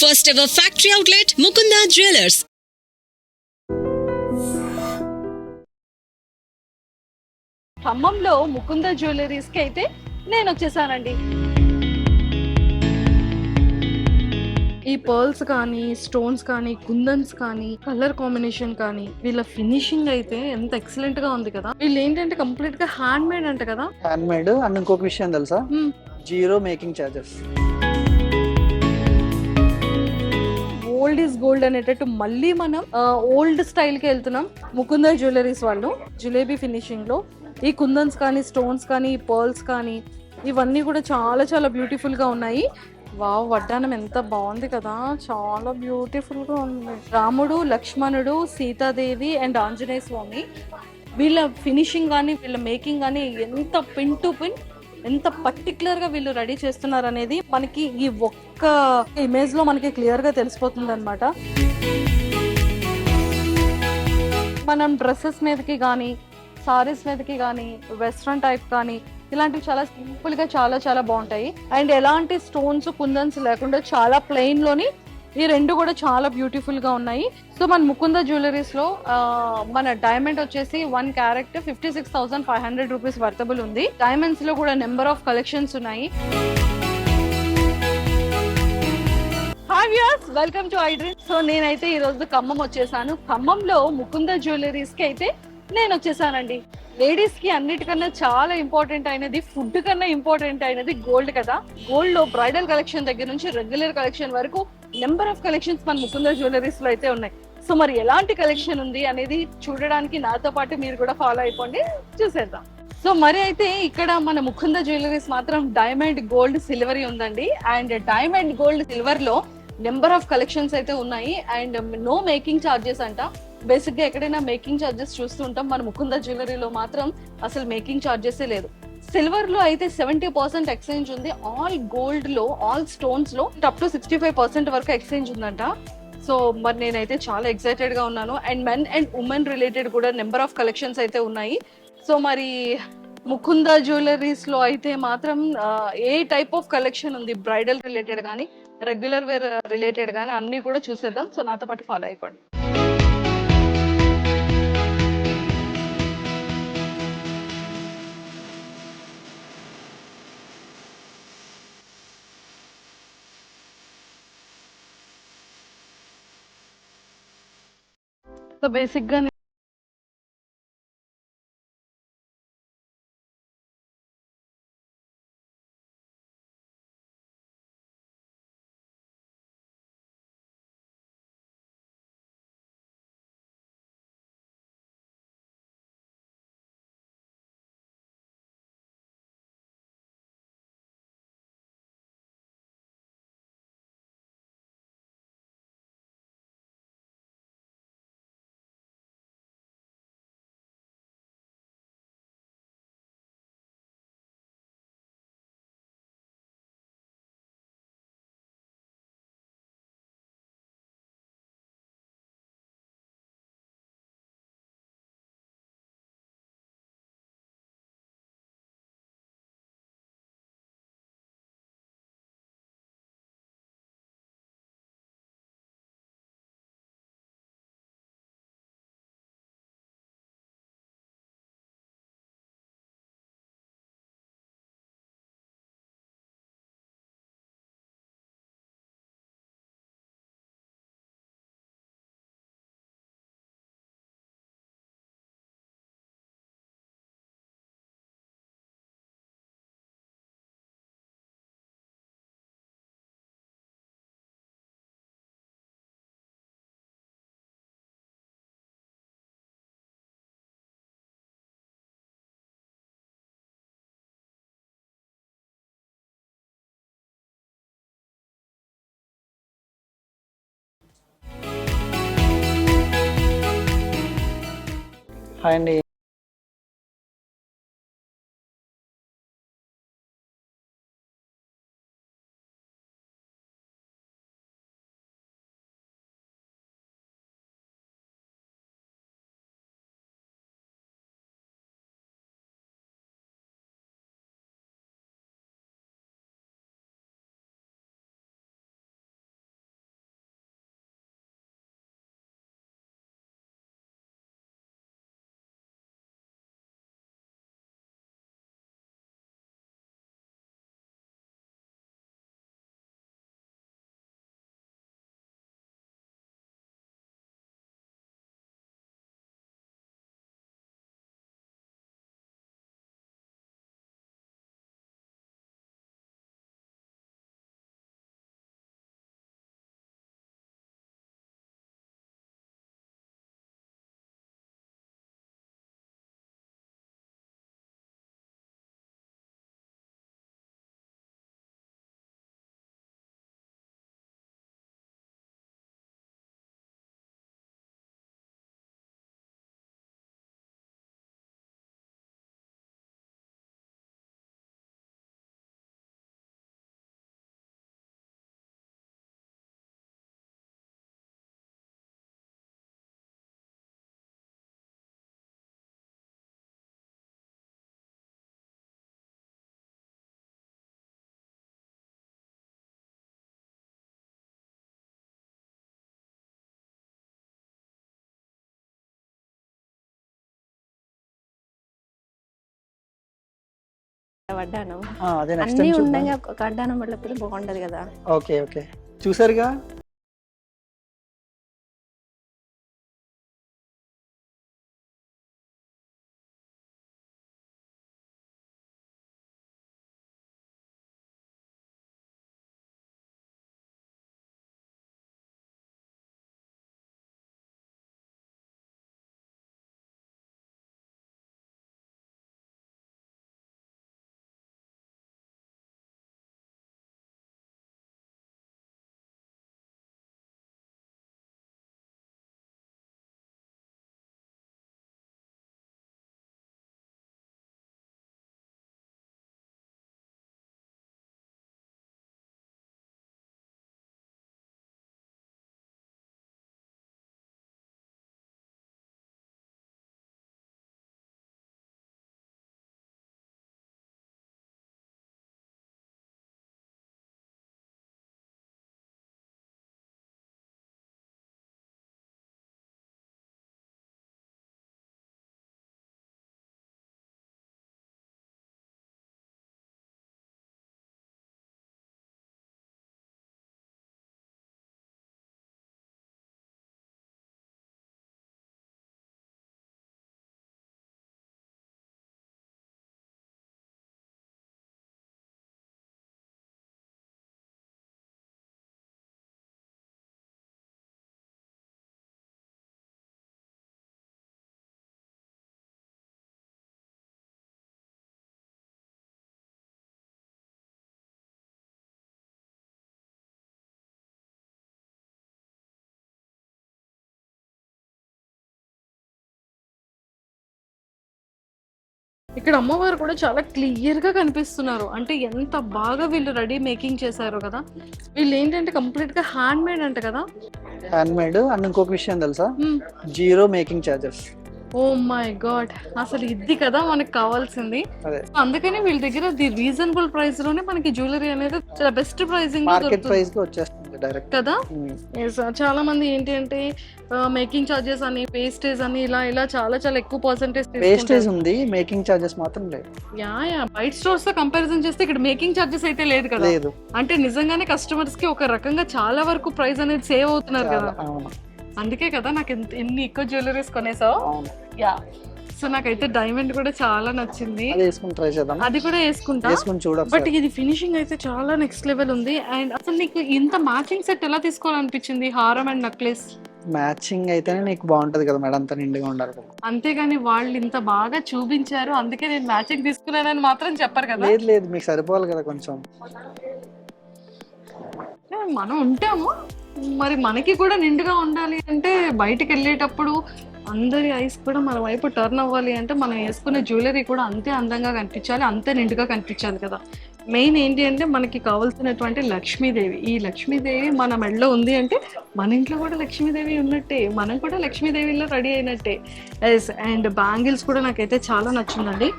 First ever factory outlet, Mukunda Jewelers. ఖమ్మంలో ముకుంద జ్యువెలరీస్కి అయితే నేను వచ్చేసానండి. ఈ పర్ల్స్ కానీ స్టోన్స్ కానీ కుందన్స్ కానీ కలర్ కాంబినేషన్ కానీ వీళ్ళ ఫినిషింగ్ అయితే ఎంత ఎక్సలెంట్గా ఉంది కదా. వీళ్ళు ఏంటంటే కంప్లీట్గా హ్యాండ్ మేడ్ అంట కదా. హ్యాండ్ మేడ్ అండ్ ఇంకొక విషయం తెలుసా. Zero making charges. Old is gold అనేటట్టు మళ్ళీ మనం ఓల్డ్ స్టైల్కి వెళ్తున్నాం. ముకుంద జ్యువెలరీస్ వాళ్ళు జిలేబీ ఫినిషింగ్లో. ఈ కుందన్స్ కానీ స్టోన్స్ కానీ పర్ల్స్ కానీ ఇవన్నీ కూడా చాలా చాలా బ్యూటిఫుల్గా ఉన్నాయి. వావ్ వడ్డానం ఎంత బాగుంది కదా. చాలా బ్యూటిఫుల్గా ఉంది. రాముడు లక్ష్మణుడు సీతాదేవి అండ్ ఆంజనేయ స్వామి వీళ్ళ ఫినిషింగ్ కానీ వీళ్ళ మేకింగ్ కానీ ఎంత పిన్ టు పిన్ ఎంత పర్టికులర్గా వీళ్ళు రెడీ చేస్తున్నారు అనేది మనకి ఈ ఒక్క ఇమేజ్లో మనకి క్లియర్గా తెలిసిపోతుంది అనమాట మనం డ్రెస్సెస్ మీదకి కానీ సారీస్ మీదకి కానీ వెస్ట్రన్ టైప్ కానీ ఇలాంటివి చాలా సింపుల్గా చాలా చాలా బాగుంటాయి. అండ్ ఎలాంటి స్టోన్స్ కుందన్స్ లేకుండా చాలా ప్లెయిన్లోని ఈ రెండు కూడా చాలా బ్యూటిఫుల్గా ఉన్నాయి. సో మన ముకుంద జ్యువెలరీస్లో మన డైమండ్ వచ్చేసి one carat fifty six thousand five hundred rupees worthable ఉంది. డైమండ్స్లో కూడా నెంబర్ ఆఫ్ కలెక్షన్స్ ఉన్నాయి. Hi viewers welcome to iDream so నేనైతే ఈ రోజు ఖమ్మం వచ్చేసాను. ఖమ్మంలో ముకుంద జ్యువెలరీస్కి అయితే నేను వచ్చేసానండి. లేడీస్కి అన్నిటికన్నా చాలా ఇంపార్టెంట్ అయినది ఫుడ్ కన్నా ఇంపార్టెంట్ అయినది గోల్డ్ కదా. గోల్డ్లో బ్రైడల్ కలెక్షన్ దగ్గర నుంచి రెగ్యులర్ కలెక్షన్ వరకు నెంబర్ ఆఫ్ కలెక్షన్స్ మన ముకుంద జ్యువెలరీస్లో అయితే ఉన్నాయి. సో మరి ఎలాంటి కలెక్షన్ ఉంది అనేది చూడడానికి నాతో పాటు మీరు కూడా ఫాలో అయిపోండి. చూసేద్దాం. సో మరి అయితే ఇక్కడ మన ముకుంద జ్యువెలరీస్ మాత్రం డైమండ్ గోల్డ్ సిల్వర్ ఉందండి. అండ్ డైమండ్ గోల్డ్ సిల్వర్లో నెంబర్ ఆఫ్ కలెక్షన్స్ అయితే ఉన్నాయి. అండ్ నో మేకింగ్ చార్జెస్ అంట. బేసిక్గా ఎక్కడైనా మేకింగ్ చార్జెస్ చూస్తుంటాం. మన ముకుంద జ్యువెలరీలో మాత్రం అసలు మేకింగ్ ఛార్జెస్ లేదు. సిల్వర్లో అయితే సెవెంటీ పర్సెంట్ ఎక్స్చేంజ్ ఉంది. ఆల్ గోల్డ్లో all స్టోన్స్లో up to sixty five percent వరకు ఎక్స్చేంజ్ ఉందంట. సో మరి నేనైతే చాలా ఎక్సైటెడ్గా ఉన్నాను. And men and women related కూడా నెంబర్ ఆఫ్ కలెక్షన్స్ అయితే ఉన్నాయి. సో మరి ముకుంద జ్యువెలరీస్లో అయితే మాత్రం ఏ టైప్ ఆఫ్ కలెక్షన్ ఉంది? బ్రైడల్ రిలేటెడ్ కానీ రెగ్యులర్ వేర్ రిలేటెడ్ కానీ అన్ని కూడా చూసేద్దాం. సో నాతో పాటు ఫాలో అయిపోండి సో బేసిక్ హాయ్ అండి వడ్డాను అన్ని ఉండగా ఒక అడ్డానం పడలేకపోతే బాగుంటది కదా. Okay okay. చూసారుగా? ఇక్కడ అమ్మవారు కూడా చాలా క్లియర్గా కనిపిస్తున్నారు. అంటే ఎంత బాగా వీళ్ళు రెడీ మేకింగ్ చేశారు కదా. వీళ్ళు ఏంటంటే కంప్లీట్గా హ్యాండ్ మేడ్ అంట కదా. హ్యాండ్ మేడ్ అండ్ ఇంకొక విషయం తెలుసా. Zero making charges oh my god. అసలు ఇది కదా మనకు కావాల్సింది. అదే. అందుకని వీళ్ళ దగ్గర ది రీజనబుల్ ప్రైస్లోనే మనకి జ్యువెలరీ అనేది చాలా బెస్ట్ ప్రైసింగ్ మార్కెట్ ప్రైస్కి వచ్చేస్తుంది డైరెక్ట్ కదా? చాలా మంది ఏంటి అంటే మేకింగ్ చార్జెస్ అని వేస్టేజ్ అని ఇలా ఇలా చాలా చాలా ఎక్కువ పర్సెంటేజ్ ఉంది మేకింగ్ చార్జెస్ మాత్రం లేదు. Yeah yeah. బయట స్టోర్స్తో కంపారిజన్ చేస్తే ఇక్కడ మేకింగ్ చార్జెస్ అయితే లేదు కదా? లేదు. అంటే నిజంగానే కస్టమర్స్కి ఒక రకంగా చాలా వరకు ప్రైస్ అనేది సేవ్ అవుతున్నారు కదా? అందుకే కదా నాకు ఎంత- ఎన్ని ఎక్కువ జ్యువెలరీస్ కొనేసావు. యా సో నాకైతే డైమండ్ కూడా చాలా నచ్చింది. అది వేసుకుని ట్రై చేద్దాం. అది కూడా వేసుకుంటా. వేసుకుని చూడ బట్ ఇది ఫినిషింగ్ అయితే చాలా నెక్స్ట్ లెవెల్ ఉంది. అండ్ అసలు నీకు ఇంత మ్యాచింగ్ సెట్ ఎలా తీసుకోవాలనిపించింది? హారం అండ్ నెక్లెస్ మ్యాచింగ్ అయితేనే నీకు బాగుంటది కదా మేడం అంత నిండుగా ఉండాలి కదా. అంతేగాని వాళ్ళు ఇంత బాగా చూపించారు అందుకే నేను మ్యాచింగ్ తీసుకున్నానని మాత్రం చెప్పరు కదా. లేదు లేదు మీకు సరిపోవాలి కదా కొంచెం. మనం ఉంటాము. మరి మనకి కూడా నిండుగా ఉండాలి అంటే బయటికి వెళ్ళేటప్పుడు అందరి ఐస్ కూడా మన వైపు టర్న్ అవ్వాలి అంటే మనం వేసుకునే జ్యువెలరీ కూడా అంతే అందంగా కనిపించాలి అంతే నిండుగా కనిపించాలి కదా. మెయిన్ ఏంటి అంటే మనకి కావాల్సినటువంటి లక్ష్మీదేవి. ఈ లక్ష్మీదేవి మన మెడలో ఉంది అంటే మన ఇంట్లో కూడా లక్ష్మీదేవి ఉన్నట్టే. మనం కూడా లక్ష్మీదేవిలో రెడీ అయినట్టే. ఎస్ అండ్ బ్యాంగిల్స్ కూడా నాకైతే చాలా నచ్చిందండి.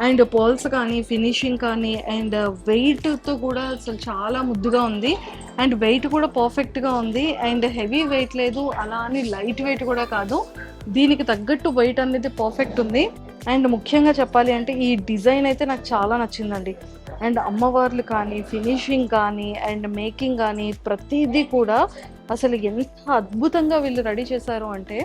అండ్ పోల్స్ కానీ ఫినిషింగ్ కానీ అండ్ వెయిట్తో కూడా అసలు చాలా ముద్దుగా ఉంది. అండ్ వెయిట్ కూడా పర్ఫెక్ట్గా ఉంది. అండ్ హెవీ వెయిట్ లేదు. అలా అని లైట్ వెయిట్ కూడా కాదు. దీనికి తగ్గట్టు వెయిట్ అనేది పర్ఫెక్ట్ ఉంది. అండ్ ముఖ్యంగా చెప్పాలి అంటే ఈ డిజైన్ అయితే నాకు చాలా నచ్చిందండి. అండ్ అమ్మవార్లు కానీ ఫినిషింగ్ కానీ అండ్ మేకింగ్ కానీ ప్రతిదీ కూడా అసలు ఎంత అద్భుతంగా వీళ్ళు రెడీ చేశారు అంటే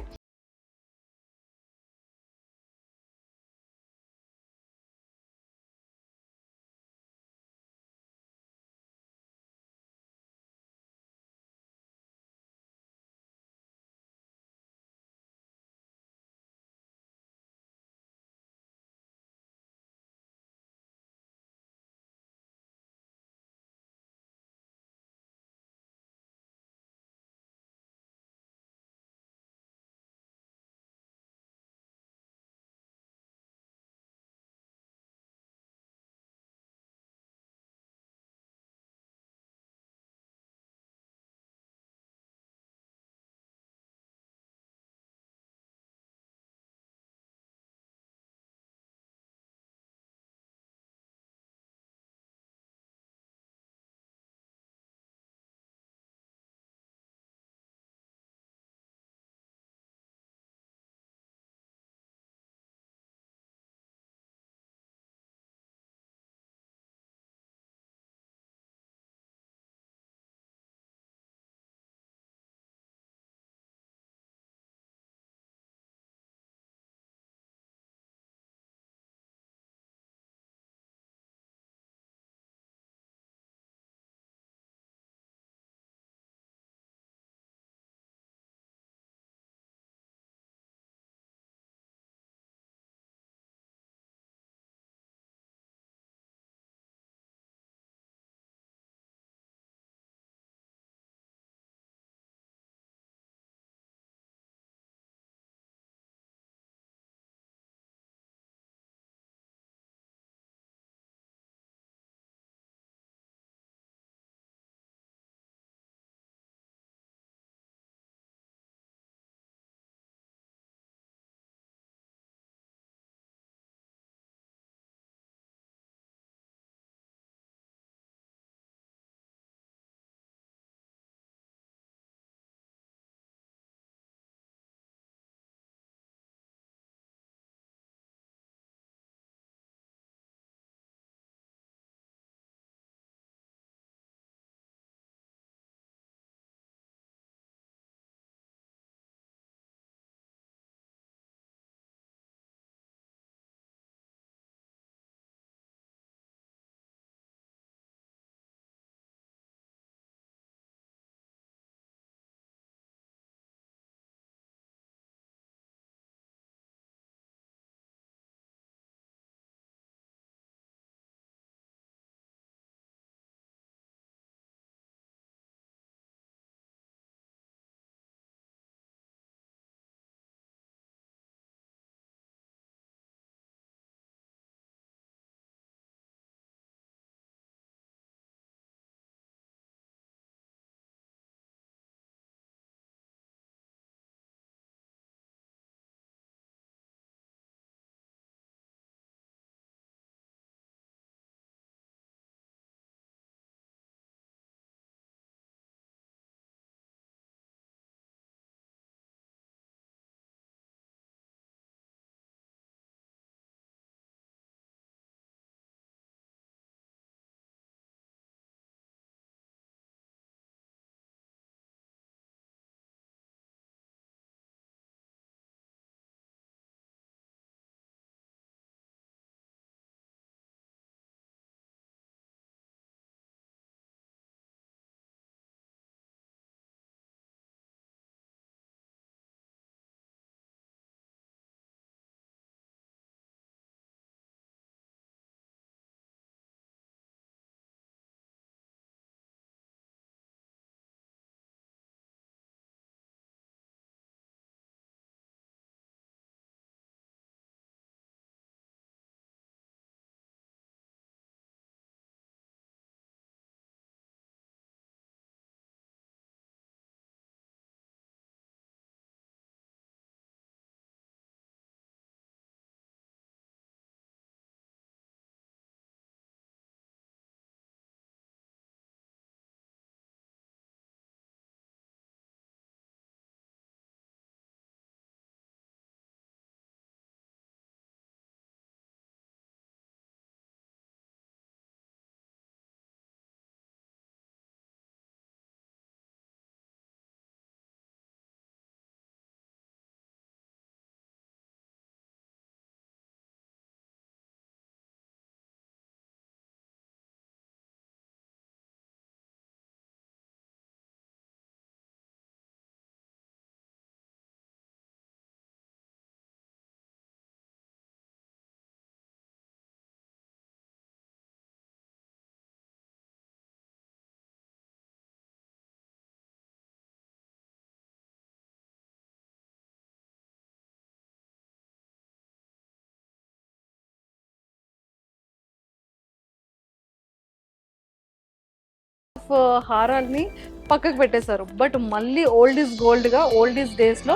ఆఫ్ uh, హారాల్ని పక్కకు పెట్టేశారు. బట్ మళ్ళీ ఓల్డ్ ఈజ్ గోల్డ్గా ఓల్డ్ ఈజ్ డేస్లో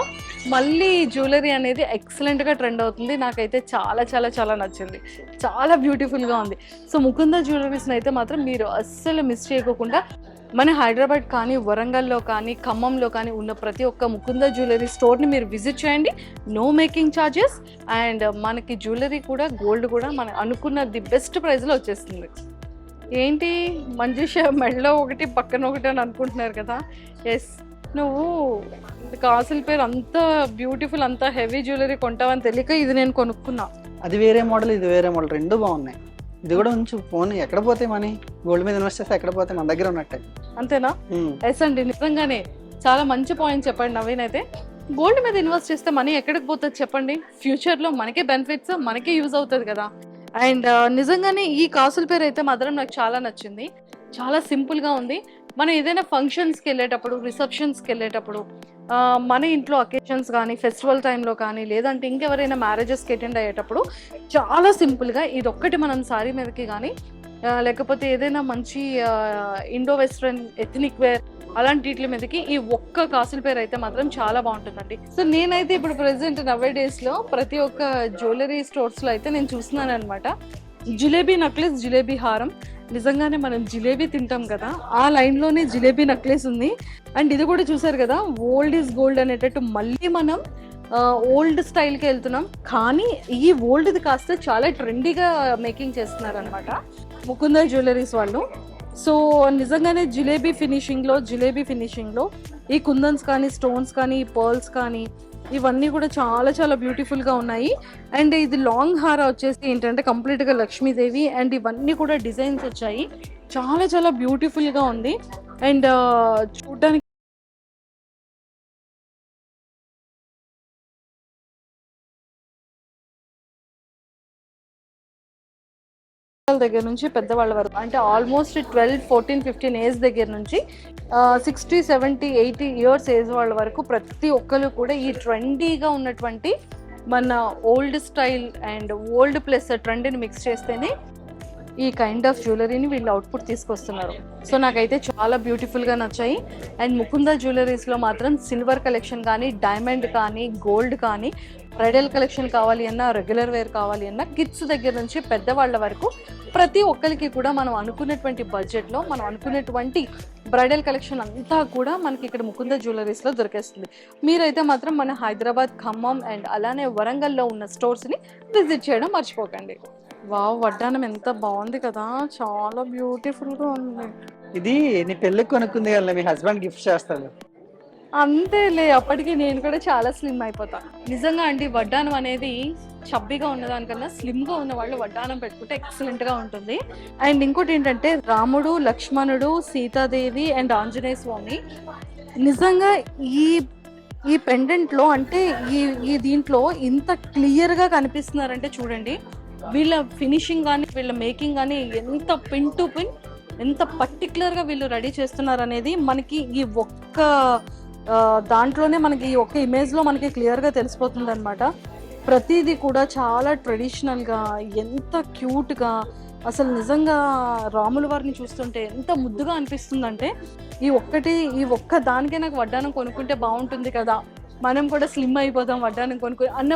మళ్ళీ జ్యువెలరీ అనేది ఎక్సలెంట్గా ట్రెండ్ అవుతుంది. నాకైతే చాలా చాలా చాలా నచ్చింది. చాలా బ్యూటిఫుల్గా ఉంది. సో ముకుంద జ్యువెలరీస్ని అయితే మాత్రం మీరు అస్సలు మిస్ చేయకోకుండా మన హైదరాబాద్ కానీ వరంగల్లో కానీ ఖమ్మంలో కానీ ఉన్న ప్రతి ఒక్క ముకుంద జ్యువెలరీ స్టోర్ని మీరు విజిట్ చేయండి. నో మేకింగ్ ఛార్జెస్ అండ్ మనకి జ్యువెలరీ కూడా గోల్డ్ కూడా మనం అనుకున్న ది బెస్ట్ ప్రైస్లో వచ్చేస్తుంది. ఏంటి మంజుష మెడలో ఒకటి పక్కన ఒకటి అని అనుకుంటున్నారు కదా? ఎస్ నువ్వు కాసుల పేరు అంత బ్యూటిఫుల్ అంత హెవీ జ్యువెలరీ కొంటావని తెలియక ఇది నేను కొనుక్కున్నా. అది వేరే మోడల్ ఇది వేరే మోడల్ రెండు బాగున్నాయి. ఇది కూడా ఉంచు ఫోన్ ఎక్కడ పోతే మనీ? గోల్డ్ మీద ఇన్వెస్ట్ చేస్తే ఎక్కడ పోతే మన దగ్గర ఉన్నట్టే. అంతేనా. ఎస్ అండి నిజంగానే చాలా మంచి పాయింట్ చెప్పండి నవీన్ అయితే. గోల్డ్ మీద ఇన్వెస్ట్ చేస్తే మనీ ఎక్కడికి పోతుంది చెప్పండి? ఫ్యూచర్లో మనకే బెనిఫిట్స్ మనకే యూజ్ అవుతుంది కదా. అండ్ నిజంగానే ఈ కాసుల పేరు అయితే మాత్రం నాకు చాలా నచ్చింది. చాలా సింపుల్గా ఉంది. మనం ఏదైనా ఫంక్షన్స్కి వెళ్ళేటప్పుడు రిసెప్షన్స్కి వెళ్ళేటప్పుడు మన ఇంట్లో అకేషన్స్ కానీ ఫెస్టివల్ టైంలో కానీ లేదంటే ఇంకెవరైనా మ్యారేజెస్కి అటెండ్ అయ్యేటప్పుడు చాలా సింపుల్గా ఇది ఒక్కటి మనం సారీ మీదకి కానీ లేకపోతే ఏదైనా మంచి ఇండో వెస్ట్రన్ ఎథనిక్ వేర్ అలాంటి వీటి మీదకి ఈ ఒక్క కాసుల పేరు అయితే మాత్రం చాలా బాగుంటుందండి. సో నేనైతే ఇప్పుడు ప్రెసెంట్ నవే డేస్లో ప్రతి ఒక్క జ్యువెలరీ స్టోర్స్లో అయితే నేను చూస్తున్నాను అనమాట జిలేబీ నక్లెస్ జిలేబీ హారం. నిజంగానే మనం జిలేబీ తింటాం కదా ఆ లైన్లోనే జిలేబీ నక్లెస్ ఉంది. అండ్ ఇది కూడా చూసారు కదా ఓల్డ్ ఈజ్ గోల్డ్ అనేటట్టు మళ్ళీ మనం ఓల్డ్ స్టైల్కి వెళ్తున్నాం. కానీ ఈ ఓల్డ్ది కాస్త చాలా ట్రెండీగా మేకింగ్ చేస్తున్నారు అనమాట ముకుంద జ్యువెలరీస్ వాళ్ళు. సో నిజంగానే జిలేబీ ఫినిషింగ్లో జిలేబీ ఫినిషింగ్లో ఈ కుందన్స్ కానీ స్టోన్స్ కానీ పర్ల్స్ కానీ ఇవన్నీ కూడా చాలా చాలా బ్యూటిఫుల్గా ఉన్నాయి. అండ్ ఇది లాంగ్ హార వచ్చేసి ఏంటంటే కంప్లీట్గా లక్ష్మీదేవి అండ్ ఇవన్నీ కూడా డిజైన్స్ వచ్చాయి. చాలా చాలా బ్యూటిఫుల్గా ఉంది. అండ్ చూడడానికి దగ్గర నుంచి పెద్దవాళ్ళ వరకు అంటే almost twelve fourteen fifteen age దగ్గర నుంచి sixty seventy eighty years age వాళ్ళ వరకు ప్రతి ఒక్కరు కూడా ఈ ట్రెండీగా ఉన్నటువంటి మన old style and old plus ట్రెండ్ని mix చేస్తేనే ఈ కైండ్ ఆఫ్ జ్యువెలరీని వీళ్ళు అవుట్పుట్ తీసుకొస్తున్నారు. సో నాకైతే చాలా బ్యూటిఫుల్గా నచ్చాయి. అండ్ ముకుంద జ్యువెలరీస్లో మాత్రం సిల్వర్ కలెక్షన్ కానీ డైమండ్ కానీ గోల్డ్ కానీ బ్రైడల్ కలెక్షన్ కావాలి అన్నా రెగ్యులర్ వేర్ కావాలి అన్నా కిడ్స్ దగ్గర నుంచి పెద్దవాళ్ళ వరకు ప్రతి ఒక్కరికి కూడా మనం అనుకున్నటువంటి బడ్జెట్లో మనం అనుకున్నటువంటి బ్రైడల్ కలెక్షన్ అంతా కూడా మనకి ఇక్కడ ముకుంద జ్యువెలరీస్లో దొరికేస్తుంది. మీరైతే మాత్రం మన హైదరాబాద్ ఖమ్మం అండ్ అలానే వరంగల్లో ఉన్న స్టోర్స్ని విజిట్ చేయడం మర్చిపోకండి. వావ్ వడ్డానం ఎంత బాగుంది కదా! చాలా బ్యూటిఫుల్గా ఉంది. ఇది నీ పెళ్ళికి కొనుక్కుంది కదా మీ హస్బెండ్ గిఫ్ట్ చేస్తాడు. అంతేలే అప్పటికి నేను కూడా చాలా స్లిమ్ అయిపోతా. నిజంగా అండి వడ్డానం అనేది చబ్బిగా ఉన్నదానికన్నా స్లిమ్గా ఉన్న వాళ్ళు వడ్డానం పెట్టుకుంటే ఎక్సలెంట్గా ఉంటుంది. అండ్ ఇంకోటి ఏంటంటే రాముడు లక్ష్మణుడు సీతాదేవి అండ్ ఆంజనేయ స్వామి నిజంగా ఈ ఈ పెండెంట్లో అంటే ఈ ఈ దీంట్లో ఇంత క్లియర్గా కనిపిస్తున్నారంటే చూడండి. వీళ్ళ ఫినిషింగ్ కానీ వీళ్ళ మేకింగ్ కానీ ఎంత పిన్ టు పిన్ ఎంత పర్టికులర్గా వీళ్ళు రెడీ చేస్తున్నారు అనేది మనకి ఈ ఒక్క దాంట్లోనే మనకి ఒక ఇమేజ్లో మనకి క్లియర్గా తెలిసిపోతుంది అనమాట ప్రతిదీ కూడా చాలా ట్రెడిషనల్గా ఎంత క్యూట్గా అసలు నిజంగా రాముల వారిని చూస్తుంటే ఎంత ముద్దుగా అనిపిస్తుందంటే ఈ ఒక్కటి ఈ ఒక్క దానికే నాకు వడ్డానం కొనుక్కుంటే బాగుంటుంది కదా. మనం కూడా స్లిమ్ అయిపోదాం వడ్డానం కొనుక్కు అన్న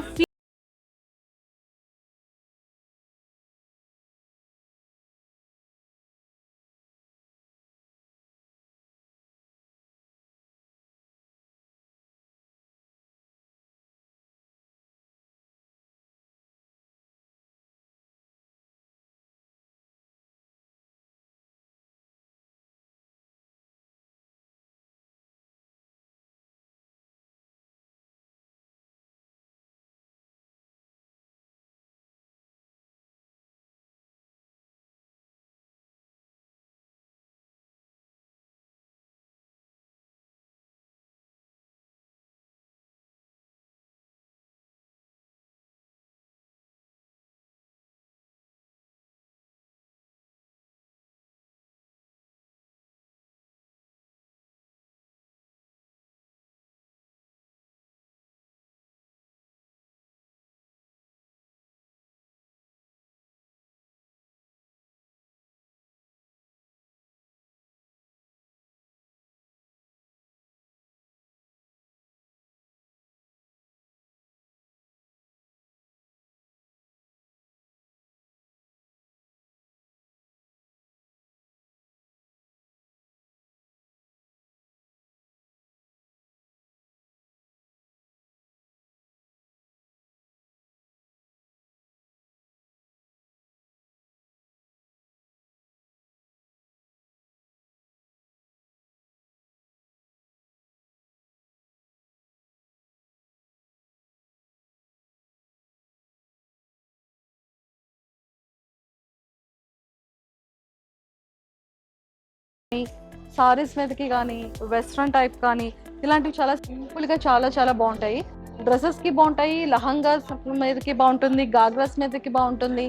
సారీస్ మీదకి కానీ వెస్ట్రన్ టైప్ కానీ ఇలాంటివి చాలా సింపుల్గా చాలా చాలా బాగుంటాయి. డ్రెస్సెస్కి బాగుంటాయి లహంగాస్ మీదకి బాగుంటుంది గాగ్రాస్ మీదకి బాగుంటుంది.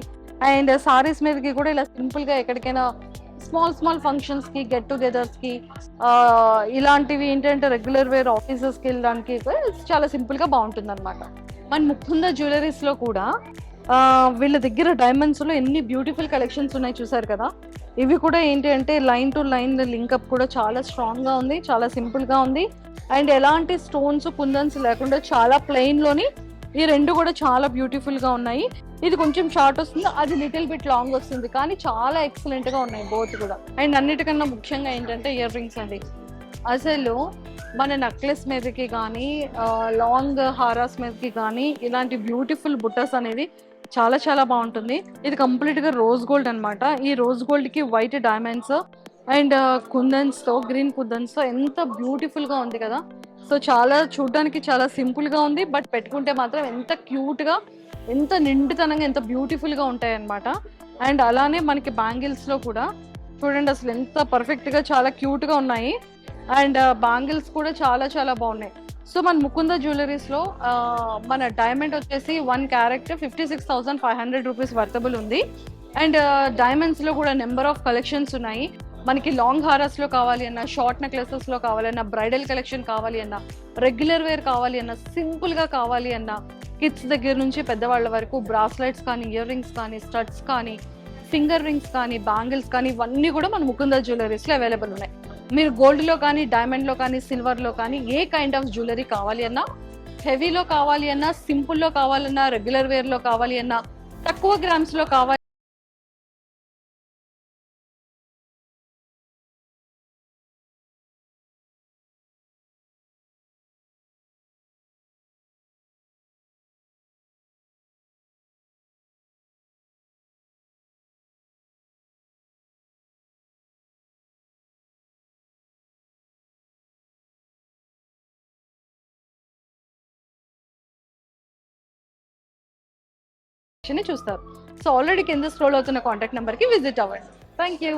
అండ్ సారీస్ మీదకి కూడా ఇలా సింపుల్గా ఎక్కడికైనా స్మాల్ స్మాల్ ఫంక్షన్స్కి గెట్ టుగెదర్స్కి ఇలాంటివి ఏంటంటే రెగ్యులర్ వేర్ ఆఫీసెస్కి వెళ్ళడానికి కూడా చాలా సింపుల్గా బాగుంటుంది అనమాట మన ముకుంద జ్యువెలరీస్లో కూడా వీళ్ళ దగ్గర డైమండ్స్లో ఎన్ని బ్యూటిఫుల్ కలెక్షన్స్ ఉన్నాయి చూసారు కదా? ఇవి కూడా ఏంటి అంటే లైన్ టు లైన్ లింకప్ కూడా చాలా స్ట్రాంగ్గా ఉంది చాలా సింపుల్గా ఉంది. అండ్ ఎలాంటి స్టోన్స్ కుందన్స్ లేకుండా చాలా ప్లెయిన్లోని ఈ రెండు కూడా చాలా బ్యూటిఫుల్గా ఉన్నాయి. ఇది కొంచెం షార్ట్ వస్తుంది అది లిటిల్ బిట్ లాంగ్ వస్తుంది కానీ చాలా ఎక్సలెంట్గా ఉన్నాయి బోత్ కూడా. అండ్ అన్నిటికన్నా ముఖ్యంగా ఏంటంటే ఇయర్ రింగ్స్ అండి. అసలు మన నెక్లెస్ మీదకి కానీ లాంగ్ హారాస్ మీదకి కానీ ఇలాంటి బ్యూటిఫుల్ బుట్టస్ అనేది చాలా చాలా బాగుంటుంది. ఇది కంప్లీట్గా రోజ్ గోల్డ్ అన్నమాట. ఈ రోజ్ గోల్డ్కి వైట్ డైమండ్స్ అండ్ కుందన్స్తో గ్రీన్ కుందన్స్తో ఎంత బ్యూటిఫుల్గా ఉంది కదా. సో చాలా చూడడానికి చాలా సింపుల్గా ఉంది బట్ పెట్టుకుంటే మాత్రం ఎంత క్యూట్గా ఎంత నిండుతనంగా ఎంత బ్యూటిఫుల్గా ఉంటాయి అనమాట అండ్ అలానే మనకి బ్యాంగిల్స్లో కూడా చూడండి అసలు ఎంత పర్ఫెక్ట్గా చాలా క్యూట్గా ఉన్నాయి. అండ్ బ్యాంగిల్స్ uh, కూడా చాలా చాలా బాగున్నాయి. సో మన ముకుంద జ్యువెలరీస్లో మన డైమండ్ వచ్చేసి one carat fifty six thousand five hundred rupees worthable ఉంది. అండ్ డైమండ్స్లో కూడా నెంబర్ ఆఫ్ కలెక్షన్స్ ఉన్నాయి. మనకి లాంగ్ హారస్లో కావాలి అన్న షార్ట్ నెక్లెసెస్లో కావాలి బ్రైడల్ కలెక్షన్ కావాలి అన్నా రెగ్యులర్ వేర్ కావాలి అన్నా సింపుల్గా కావాలి అన్నా కిడ్స్ దగ్గర నుంచి పెద్దవాళ్ళ వరకు బ్రాస్లెట్స్ కానీ ఇయర్ రింగ్స్ కానీ స్టడ్స్ కానీ ఫింగర్ రింగ్స్ కానీ బ్యాంగిల్స్ కానీ ఇవన్నీ కూడా మన ముకుంద జ్యువెలరీస్లో అవైలబుల్ ఉన్నాయి. మీరు గోల్డ్లో కానీ డైమండ్లో కానీ సిల్వర్లో కానీ ఏ కైండ్ ఆఫ్ జ్యువెలరీ కావాలి అన్నా హెవీలో కావాలి అన్నా సింపుల్లో కావాలన్నా రెగ్యులర్ వేర్లో కావాలి అన్నా తక్కువ గ్రామ్స్లో కావాలి చూస్తారు. సో ఆల్రెడీ కింద స్క్రోల్ అవుతున్న కాంటాక్ట్ నెంబర్కి విజిట్ అవ్వండి. Thank you